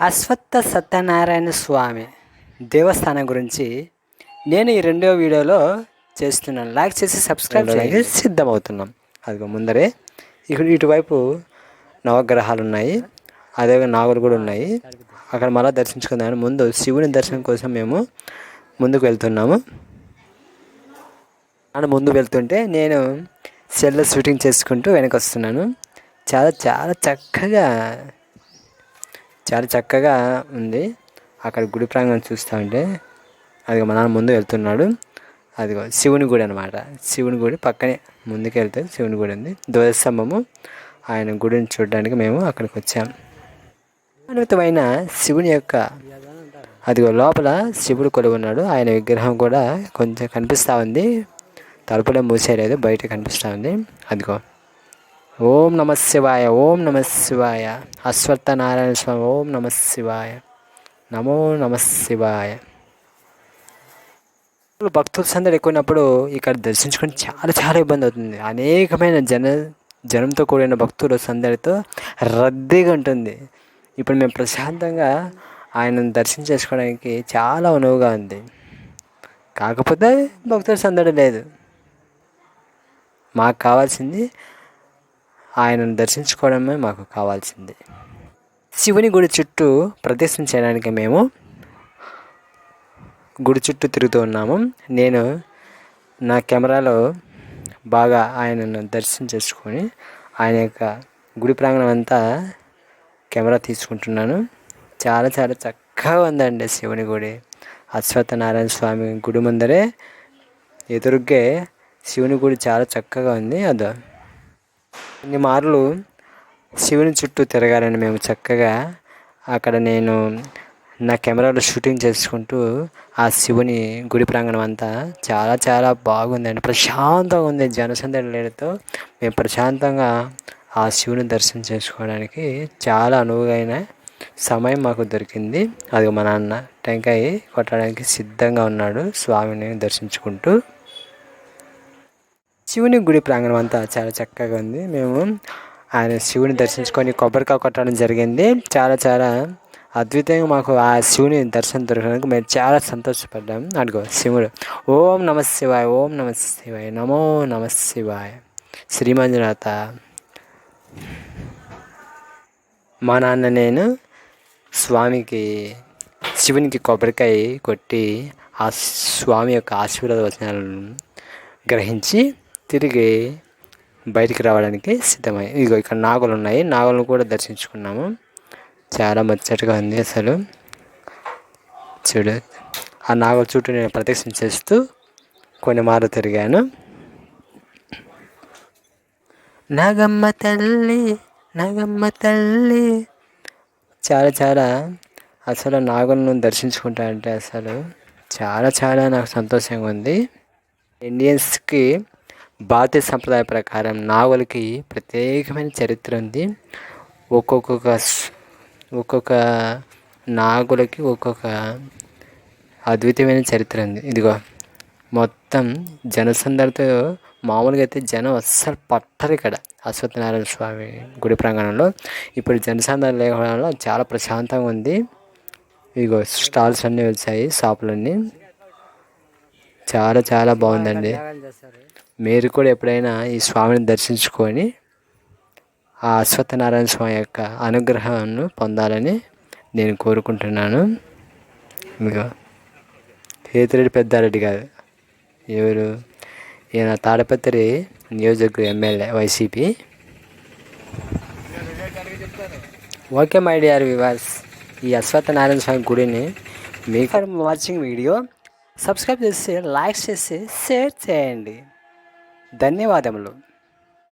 అశ్వత్థ సత్యనారాయణ స్వామి దేవస్థానం గురించి నేను ఈ రెండో వీడియోలో చేస్తున్నాను. లైక్ చేసి సబ్స్క్రైబ్ చేయడానికి సిద్ధమవుతున్నాం. అదిగో ముందరే. ఇక్కడ ఇటువైపు నవగ్రహాలు ఉన్నాయి. అదే నాగులు కూడా ఉన్నాయి. అక్కడ మళ్ళీ దర్శించుకుందామని ముందు శివుని దర్శనం కోసం మేము ముందుకు వెళ్తున్నాము. అని ముందు వెళ్తుంటే నేను సెల్లో షూటింగ్ చేసుకుంటూ వెనక వస్తున్నాను చాలా చాలా చక్కగా చాలా చక్కగా ఉంది. అక్కడ గుడి ప్రాంగణం చూస్తూ ఉంటే అది మా నాన్న ముందు వెళ్తున్నాడు. అదిగో శివుని గుడి అనమాట శివుని గుడి పక్కనే ముందుకు వెళ్తే శివుని గుడి ఉంది. ధ్వజస్తంభము. ఆయన గుడిని చూడడానికి మేము అక్కడికి వచ్చాం. అద్భుతమైన శివుని యొక్క అదిగో లోపల శివుడు కొలువు ఉన్నాడు. ఆయన విగ్రహం కూడా కొంచెం కనిపిస్తూ ఉంది. తలుపులో మూసేయలేదు బయట కనిపిస్తూ ఉంది. అదిగో ఓం నమ శివాయ ఓం నమ శివాయ. అశ్వత్థ నారాయణ స్వామి ఓం నమ శివాయ. నమో నమ శివాయ. భక్తుల సందడి ఎక్కువైనప్పుడు ఇక్కడ దర్శించుకొని చాలా చాలా ఇబ్బంది అవుతుంది. అనేకమైన జన జనంతో కూడిన భక్తుల సందడితో రద్దీగా ఉంటుంది. ఇప్పుడు మేము ప్రశాంతంగా ఆయనను దర్శనం చేసుకోవడానికి చాలా అనువుగా ఉంది. కాకపోతే భక్తుల సందడి లేదు. మాకు కావాల్సింది ఆయనను దర్శించుకోవడమే మాకు కావాల్సింది. శివుని గుడి చుట్టూ ప్రదర్శన చేయడానికి మేము గుడి చుట్టూ తిరుగుతూ ఉన్నాము. నేను నా కెమెరాలో బాగా ఆయనను దర్శనం చేసుకొని ఆయన యొక్క గుడి ప్రాంగణం అంతా కెమెరా తీసుకుంటున్నాను. చాలా చాలా చక్కగా ఉందండి శివుని గుడి. అశ్వత్థనారాయణ స్వామి గుడి ముందరే ఎదురుగ్గే శివుని గుడి చాలా చక్కగా ఉంది. అదో కొన్ని మార్లు శివుని చుట్టూ తిరగాలని మేము చక్కగా అక్కడ నేను నా కెమెరాలో షూటింగ్ చేసుకుంటూ ఆ శివుని గుడి ప్రాంగణం అంతా చాలా చాలా బాగుందండి. ప్రశాంతంగా ఉంది. జనసందడి లేడితో మేము ప్రశాంతంగా ఆ శివుని దర్శనం చేసుకోవడానికి చాలా అనువుగైన సమయం మాకు దొరికింది. అది మా నాన్న టెంకాయ కొట్టడానికి సిద్ధంగా ఉన్నాడు. స్వామిని దర్శించుకుంటూ శివుని గుడి ప్రాంగణం అంతా చాలా చక్కగా ఉంది. మేము ఆయన శివుని దర్శించుకొని కొబ్బరికాయ కొట్టడం జరిగింది. చాలా చాలా అద్భుతంగా మాకు ఆ శివుని దర్శనం దొరకడానికి మేము చాలా సంతోషపడ్డాము అడుగు శివుడు. ఓం నమ శివాయ ఓం నమ శివాయ నమో నమ శివాయ. శ్రీమంజునాథ. మా నాన్న నేను స్వామికి శివునికి కొబ్బరికాయ కొట్టి ఆ స్వామి యొక్క ఆశీర్వాద వచనాలను గ్రహించి తిరిగి బయటికి రావడానికి సిద్ధమై ఇగో ఇక్కడ నాగులు ఉన్నాయి. నాగులను కూడా దర్శించుకున్నాము. చాలా ముచ్చటగా ఉంది అసలు. చూడు ఆ నాగుల చుట్టూ నేను ప్రదక్షిణ చేస్తూ కొన్ని మార్లు తిరిగాను. నాగమ్మ తల్లి నాగమ్మ తల్లి. చాలా చాలా అసలు నాగులను దర్శించుకుంటా అంటే అసలు చాలా చాలా నాకు సంతోషంగా ఉంది. ఇండియన్స్కి భారతీయ సంప్రదాయ ప్రకారం నావలకి ప్రత్యేకమైన చరిత్ర ఉంది. ఒక్కొక్క ఒక్కొక్క నాగులకి ఒక్కొక్క అద్వితీయమైన చరిత్ర ఉంది. ఇదిగో మొత్తం జనసందరితో మామూలుగా అయితే జనం అస్సలు పట్టరు ఇక్కడ. అశ్వత్థనారాయణ స్వామి గుడి ప్రాంగణంలో. ఇప్పుడు జనసందర్భం లేకపోవడంలో చాలా ప్రశాంతంగా ఉంది. ఇదిగో స్టాల్స్ అన్నీ వచ్చాయి షాపులన్నీ. చాలా చాలా బాగుందండి. మీరు కూడా ఎప్పుడైనా ఈ స్వామిని దర్శించుకొని ఆ అశ్వత్థనారాయణ స్వామి యొక్క అనుగ్రహాన్ని పొందాలని నేను కోరుకుంటున్నాను. ఇదిగో హేతిరెడ్డి పెద్దారెడ్డి గారు ఎవరు? ఈయన తాడపత్రి నియోజకవర్గ MLA YCP. Okay my dear viewers ఈ అశ్వత్థనారాయణ స్వామి గుడిని మీకు వాచింగ్ వీడియో సబ్స్క్రైబ్ చేసి లైక్ చేసి షేర్ చేయండి. ధన్యవాదములు.